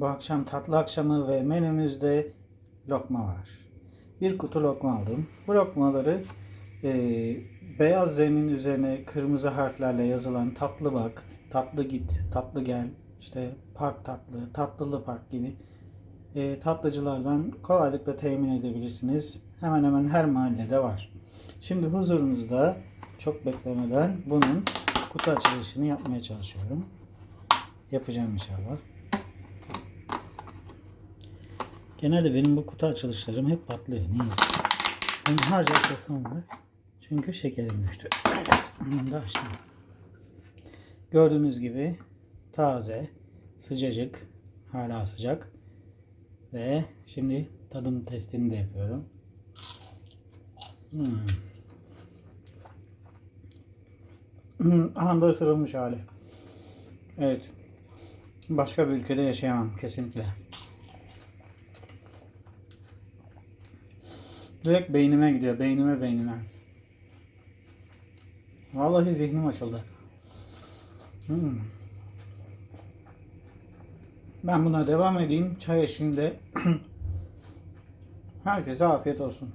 Bu akşam tatlı akşamı ve menümüzde lokma var. Bir kutu lokma aldım. Bu lokmaları e, beyaz zemin üzerine kırmızı harflerle yazılan tatlı bak, tatlı git, tatlı gel, işte park tatlı, tatlılı park gibi e, tatlıcılardan kolaylıkla temin edebilirsiniz. Hemen hemen her mahallede var. Şimdi huzurunuzda çok beklemeden bunun kutu açılışını yapmaya çalışıyorum. Yapacağım inşallah. Genelde benim bu kutu açılışlarım hep patlıyor. Neyse. Ben harca açasım var. Çünkü şekerim düştü. Evet. Bunu da açtım. Gördüğünüz gibi taze, sıcacık, hala sıcak. Ve şimdi tadım testini de yapıyorum. Hmm. Hmm, Anda ısırılmış hali. Evet. Başka bir ülkede yaşayamam kesinlikle. Direkt beynime gidiyor. Beynime beynime. Vallahi zihnim açıldı. Hmm. Ben buna devam edeyim. Çay eşliğinde. Herkese afiyet olsun.